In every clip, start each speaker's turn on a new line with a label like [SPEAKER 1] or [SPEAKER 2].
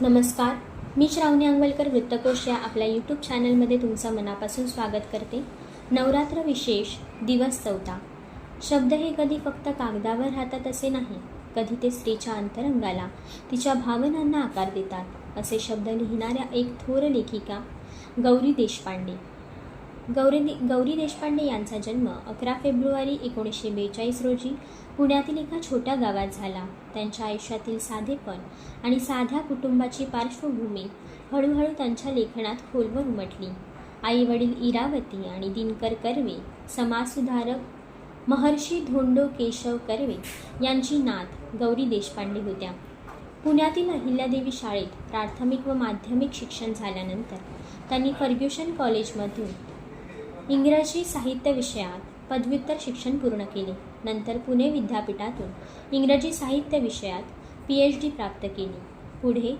[SPEAKER 1] नमस्कार मी श्रावणी अंगवलकर वृत्तकोश या आपल्या यूट्यूब चॅनलमध्ये तुमचं मनापासून स्वागत करते. नवरात्र विशेष दिवस चौथा. शब्द हे कधी फक्त कागदावर राहतात असे नाही कधी ते स्त्रीच्या अंतरंगाला तिच्या भावनांना आकार देतात असे शब्द लिहिणाऱ्या एक थोर लेखिका गौरी देशपांडे. गौरी गौरी देशपांडे यांचा जन्म अकरा फेब्रुवारी एकोणीसशे बेचाळीस रोजी पुण्यातील एका छोट्या गावात झाला. त्यांच्या आयुष्यातील साधेपण आणि साध्या कुटुंबाची पार्श्वभूमी हळूहळू त्यांच्या लेखनात खोलवर उमटली. आई वडील इरावती आणि दिनकर कर्वे समाजसुधारक महर्षी धोंडो केशव कर्वे यांची नात गौरी देशपांडे होत्या. पुण्यातील अहिल्यादेवी शाळेत प्राथमिक व माध्यमिक शिक्षण झाल्यानंतर त्यांनी फर्ग्युशन कॉलेजमधून इंग्रजी साहित्य विषयात पदव्युत्तर शिक्षण पूर्ण केले. नंतर पुणे विद्यापीठातून इंग्रजी साहित्य विषयात पी एच डी प्राप्त केली. पुढे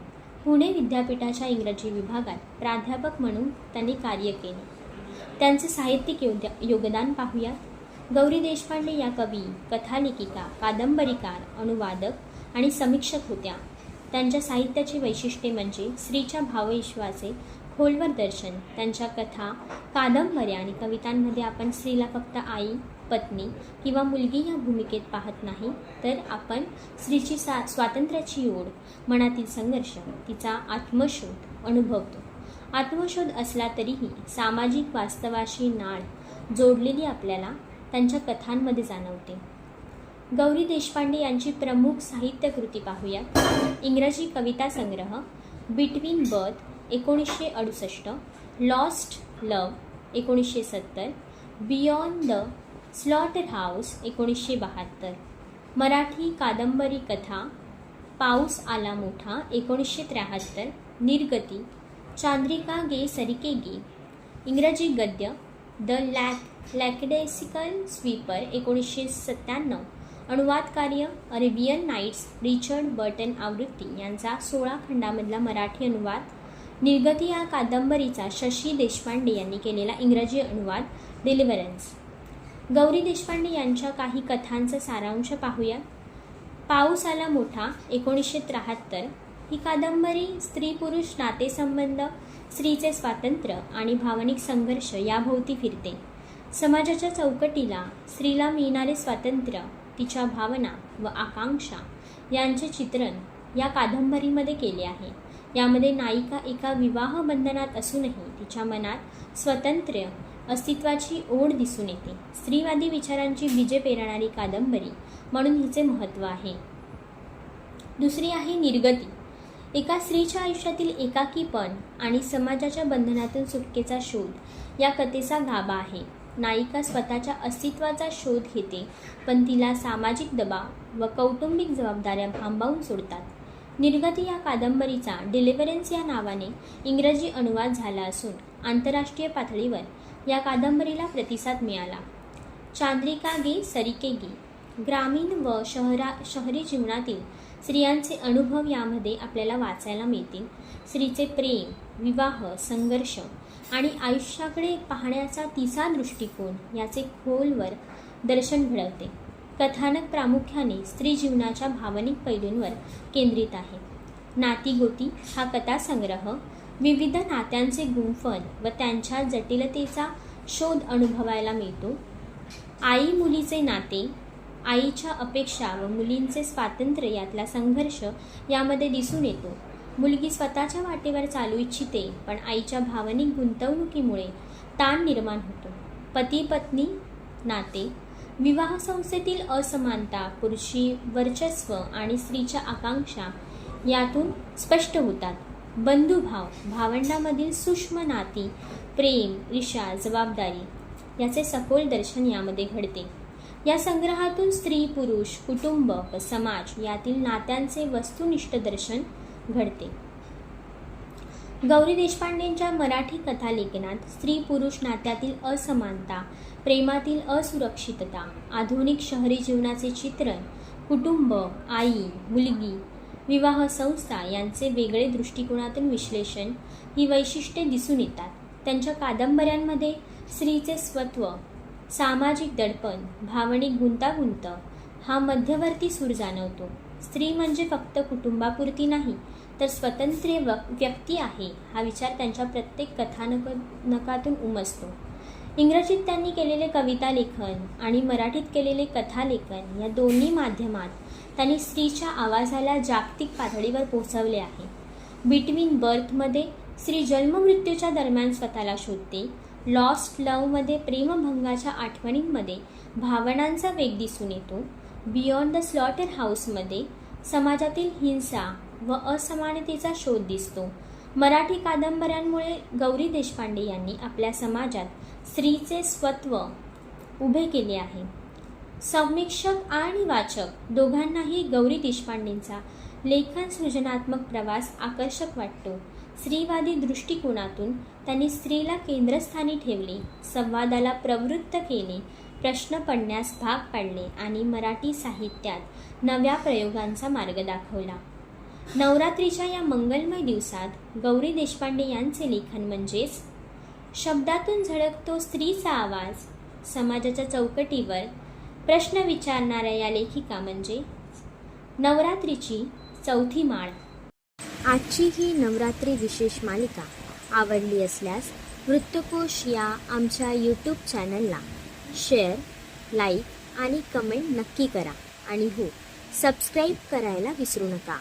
[SPEAKER 1] पुणे विद्यापीठाच्या इंग्रजी विभागात प्राध्यापक म्हणून त्यांनी कार्य केले. त्यांचे साहित्यिक योगदान पाहूयात. गौरी देशपांडे या कवी कथालेखिका कादंबरीकार अनुवादक आणि समीक्षक होत्या. त्यांच्या साहित्याची वैशिष्ट्ये म्हणजे स्त्रीच्या भावविश्वाचे खोलवर दर्शन त्यांच्या कथा कादंबऱ्या आणि कवितांमध्ये आपण स्त्रीला फक्त आई पत्नी किंवा मुलगी या भूमिकेत पाहत नाही तर आपण स्त्रीची सा स्वातंत्र्याची ओढ मनातील संघर्ष तिचा आत्मशोध अनुभवतो. आत्मशोध असला तरीही सामाजिक वास्तवाशी नाळ जोडलेली आपल्याला त्यांच्या कथांमध्ये जाणवते. गौरी देशपांडे यांची प्रमुख साहित्यकृती पाहूया इंग्रजी कविता संग्रह बिटवीन बर्थ एकोणीसशे अडुसष्ट लॉस्ट लव एकोणीसशे सत्तर बियॉन्ड द स्लॉटर हाऊस एकोणीसशे बहात्तर मराठी कादंबरी कथा पाऊस आला मोठा एकोणीसशे त्र्याहत्तर निर्गती चांद्रिका गे सरिके गे इंग्रजी गद्य द लॅक लॅकडेसिकल स्वीपर एकोणीसशे सत्त्याण्णव अनुवाद कार्य अरेबियन नाईट्स रिचर्ड बर्टन आवृत्ती यांचा सोळा खंडामधला मराठी अनुवाद निर्गती या कादंबरीचा शशी देशपांडे यांनी केलेला इंग्रजी अनुवाद डिलिव्हरन्स गौरी देशपांडे यांच्या काही कथांचा सारांश पाहूया. पाऊस आला मोठा एकोणीसशे त्र्याहत्तर. ही कादंबरी स्त्री पुरुष नातेसंबंध स्त्रीचे स्वातंत्र्य आणि भावनिक संघर्ष याभोवती फिरते. समाजाच्या चौकटीला स्त्रीला मिळणारे स्वातंत्र्य तिच्या भावना व आकांक्षा यांचे चित्रण या कादंबरीमध्ये केले आहे. यामध्ये नायिका एका विवाह बंधनात असूनही तिच्या मनात स्वतंत्र अस्तित्वाची ओढ दिसून येते. स्त्रीवादी विचारांची बीजे पेरणारी कादंबरी म्हणून हिचे महत्त्व आहे. दुसरी आहे निर्गती. एका स्त्रीच्या आयुष्यातील एकाकीपण आणि समाजाच्या बंधनातून सुटकेचा शोध या कथेचा गाभा आहे. नायिका स्वतःच्या अस्तित्वाचा शोध घेते पण तिला सामाजिक दबाव व कौटुंबिक जबाबदाऱ्या भांबावून सोडतात. निर्गती या कादंबरीचा डिलिव्हरन्स या नावाने इंग्रजी अनुवाद झाला असून आंतरराष्ट्रीय पातळीवर या कादंबरीला प्रतिसाद मिळाला. चांद्रिका गे सरिके गे ग्रामीण व शहरा शहरी जीवनातील स्त्रियांचे अनुभव यामध्ये आपल्याला वाचायला मिळतील. स्त्रीचे प्रेम विवाह संघर्ष आणि आयुष्याकडे पाहण्याचा तिचा दृष्टिकोन याचे खोलवर दर्शन घडवते. कथानक प्रामुख्याने स्त्री जीवनाच्या भावनिक पैलूंवर केंद्रित आहे. नातीगोती हा कथासंग्रह विविध नात्यांचे गुंफण व त्यांच्या जटिलतेचा शोध अनुभवायला मिळतो. आई मुलीचे नाते आईच्या अपेक्षा व मुलींचे स्वातंत्र्य यातला संघर्ष यामध्ये दिसून येतो. मुलगी स्वतःच्या वाटेवर चालू इच्छिते पण आईच्या भावनिक गुंतवणुकीमुळे ताण निर्माण होतो. पती पत्नी नाते विवाह संस्थेतील असमानता पुरुषी वर्चस्व आणि स्त्रीच्या आकांक्षा यातून स्पष्ट होतात. बंधुभाव भावंडामधील सूक्ष्म नाती प्रेम ईशा जबाबदारी याचे सखोल दर्शन यामध्ये घडते. या संग्रहातून स्त्री पुरुष कुटुंब व समाज यातील नात्यांचे वस्तुनिष्ठ दर्शन घडते. गौरी देशपांडेंच्या मराठी कथालेखनात स्त्री पुरुष नात्यातील असमानता प्रेमातील असुरक्षितता आधुनिक शहरी जीवनाचे चित्रण कुटुंब आई मुलगी विवाह संस्था यांचे वेगळे दृष्टिकोनातून विश्लेषण ही वैशिष्ट्ये दिसून येतात. त्यांच्या कादंबऱ्यांमध्ये स्त्रीचे स्वत्व सामाजिक दडपण भावनिक गुंतागुंत हा मध्यवर्ती सूर जाणवतो. स्त्री म्हणजे फक्त कुटुंबापुरती नाही तर स्वतंत्र व व्यक्ती आहे हा विचार त्यांच्या प्रत्येक कथानकनकातून उमसतो उमजतो. इंग्रजीत त्यांनी केलेले कविता लेखन आणि मराठीत केलेले कथालेखन या दोन्ही माध्यमात त्यांनी स्त्रीच्या आवाजाला जागतिक पातळीवर पोहोचवले आहे. बिटवीन बर्थमध्ये स्त्री जन्ममृत्यूच्या दरम्यान स्वतःला शोधते लॉस्ट लवमध्ये प्रेमभंगाच्या आठवणींमध्ये भावनांचा वेग दिसून येतो बियॉन्ड द स्लॉटर हाऊसमध्ये समाजातील हिंसा व असमानतेचा शोध दिसतो. मराठी कादंबऱ्यांमुळे गौरी देशपांडे यांनी आपल्या समाजात स्त्रीचे स्वत्व उभे केले आहे. समीक्षक आणि वाचक दोघांनाही गौरी देशपांडेंचा लेखन सृजनात्मक प्रवास आकर्षक वाटतो. स्त्रीवादी दृष्टिकोनातून त्यांनी स्त्रीला केंद्रस्थानी ठेवले संवादाला प्रवृत्त केले प्रश्न पडण्यास भाग पाडले आणि मराठी साहित्यात नव्या प्रयोगांचा मार्ग दाखवला. नवरात्रीच्या या मंगलमय दिवसात गौरी देशपांडे यांचे लेखन म्हणजेच शब्दातून झळकतो स्त्रीचा आवाज समाजाच्या चौकटीवर प्रश्न विचारणाऱ्या या लेखिका म्हणजे नवरात्रीची चौथी माळ. आजची ही नवरात्री विशेष मालिका आवडली असल्यास वृत्तकोश या आमच्या यूट्यूब चॅनलला शेअर लाईक आणि कमेंट नक्की करा. आणि हो सबस्क्राईब करायला विसरू नका.